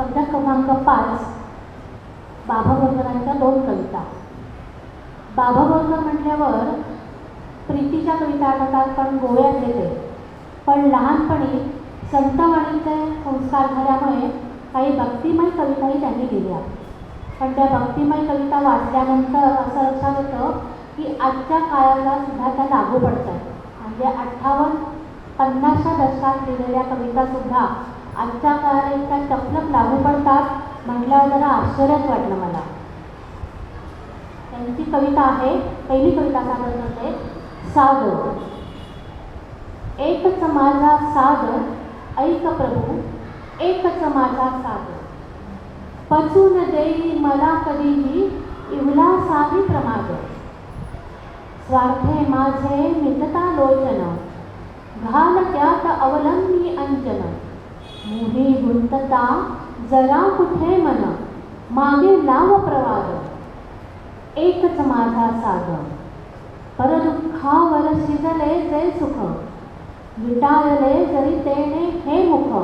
कविता क्रमांक पाच बाभाबोरकरांच्या दोन कविता. बाभाबोरकर म्हटल्यावर प्रीतीच्या कविता आठवतात पण गोव्यातले ते पण लहानपणी संतवाणीचे संस्कार झाल्यामुळे काही भक्तिमय कविताही त्यांनी लिहिल्या. पण त्या भक्तिमय कविता वाचल्यानंतर असं लक्षात होतं की आजच्या काळाला सुद्धा त्या लागू पडतात. म्हणजे अठ्ठावन्न पन्नासच्या दशकात लिहिलेल्या कवितासुद्धा आजच्या काळाला इतका टपलप लागू पडतात म्हटल्यावर जरा आश्चर्यच वाटलं मला. त्यांची कविता आहे पहिली कविता सांगत होते साध एकच माझा सागर ऐक प्रभू एकच माझा सागर. पचून देई मला कधीही इवलासाही प्रमाद स्वार्थे माझे मितता लोचन घाल त्यात अवलंबी अंजन. मोही गुंतता जरा कुठे मन मागे लाव प्रवाद. एकच माझा सागर. परदुःखावर शिजले जे सुख. विटाळले जरी तेने हे मुख.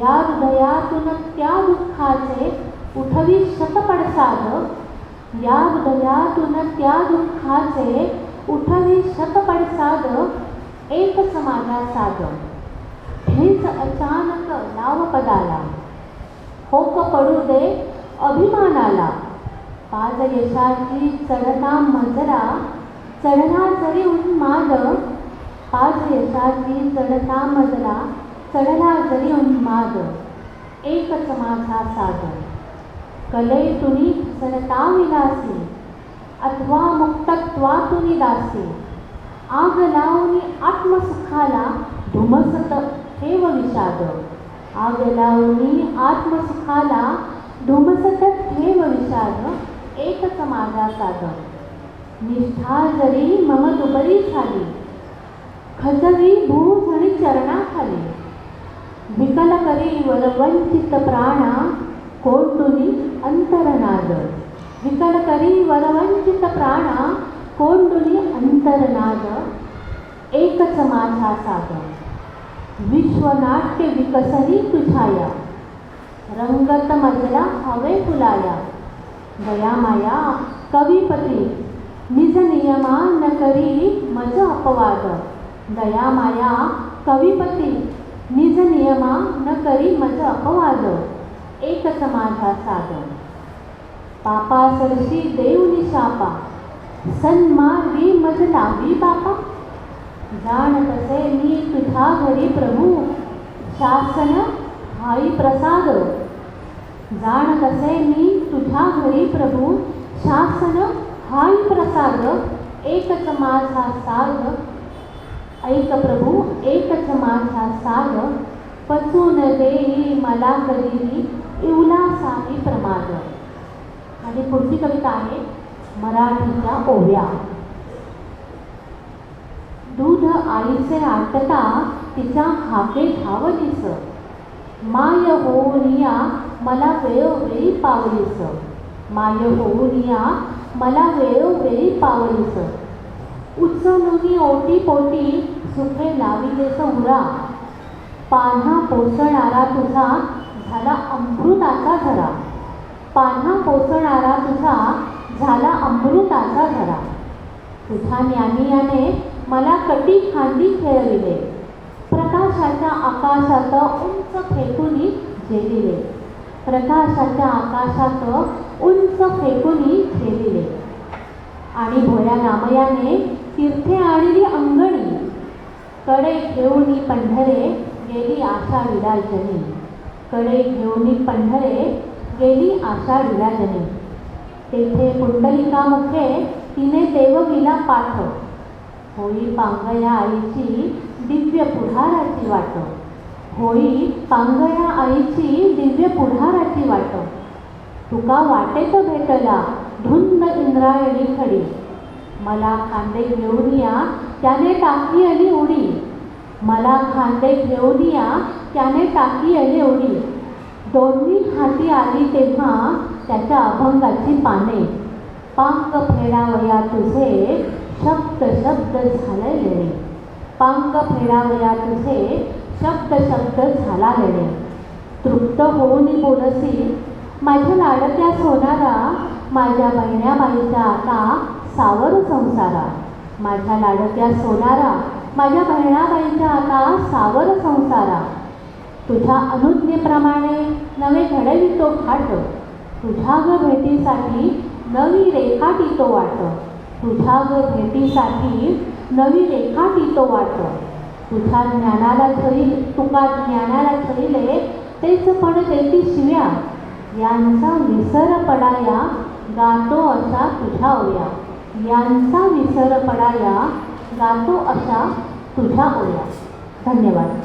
या हृदयातून त्या दुःखाचे उठवी शतपडसाद या हृदयातून त्या दुःखाचे उठवी शतपडसाद एक समाजा साग हेच अचानक नावपदाला. होक पडू दे अभिमानाला. पाज यशाची चढता मजरा चढला जरी उन्माद पाज यशाची चढता मजरा चढला जरी उन्माद एकच माझा सागर कले तुनी सनता विलासी अथवा मुक्तत्वातुनी दासी. आग लावून आत्मसुखाला धुमसत ठेव विषाद आग आत्मसुखाला धुमसत ठेव विषाद एकच माझा साध निष्ठा जरी मम दुबरी झाली खजवी भूझणी चरणाखाली विकल करी वरवंचित प्राणा कोंडुनी अंतरनाद विकल करी वरवंचित प्राणा कोंडुनी अंतरनाद एकच माझा साध विश्वनाट्य विकसली तुझाया. रंगत मजला हवे फुलाया. दयामाया कविपती निज नियमा न करी मज अपवाद. दया माया कविपती निज नियमा न करी मज अपवाद. एक समाजा सागर पापा सरशी देव निशापा सन्मार्गी मज लावी बापा. जाण तसे मी तुझा घरी प्रभू. शासन हाई प्रसाद. जाण तसे मी तुझ्या घरी प्रभू. शासन हाई प्रसाद. एकच माझा साग ऐक प्रभू एकच माझा साग पचून देई मला कधीही इवलासाही प्रमाद. आणि पुढची कविता आहे मराठीच्या ओव्या. दूध आईचे आटता तिचा हाके धावलीस. माय होऊनिया मला वेळोवेळी पावलीस. माय होऊनिया मला वेळोवेळी पावलीस. उचलुनी ओटी पोटी सुखे लाविलेस उरा. पान्हा पोसणारा तुझा झाला अमृताचा झरा. पान्हा पोसणारा तुझा झाला अमृताचा झरा. तुझ्या ज्ञानियाने मला कटी खांदी खेळविले. प्रकाशाच्या आकाशात उंच फेकुनी झेलिले. प्रकाशाच्या आकाशात उंच फेकुनी झेलिले. आणि भोया रामयाने तीर्थे आणली अंगणी. कडे घेऊनी पंढरे गेली आशा विराजनी. कडे घेऊन पंढरे गेली आशा विराजनी. तेथे पुंडलिका मुखे तिने देवगीला पाठव होई पांगया आईची दिव्य पुढाराची वाट. होई पांगया आईची दिव्य पुढाराची वाट. तुका वाटेत भेटला धुंद इंद्रायणी खडी. मला खांदे घेऊन या त्याने टाकी आली उडी. मला खांदे घेऊन या त्याने टाकी आली उडी. दोन्ही हाती आली तेव्हा त्याच्या अभंगाची पाने. पांग फेडावया तुझे शब्द शब्द झाले लेणे. पांग फेडावया तुझे शब्द शब्द झाला लेणे. तृप्त होऊन बोलसी माझ्या लाडक्या सोनारा माझ्या बहिण्या बाईचा आता सावर संसारा. माझ्या लाडक्या सोनारा माझ्या बहिणाबाईचा आता सावर संसारा. तुझ्या अनुज्ञेप्रमाणे नवे घडवितो खाट तुझ्या ग भेटीसाठी नवी रेखाटी तो वाट. तुझ्या ग भेटीसाठी नवी रेखाटी तो वाट तुझ्या ज्ञानाला छळी तुका ज्ञानाला छळीले तेच पण देती शिव्या. यांचा विसर पडाया गातो असा तुझ्या ओया यांचा विसर पडाया गातो अशा तुझ्या ओया धन्यवाद.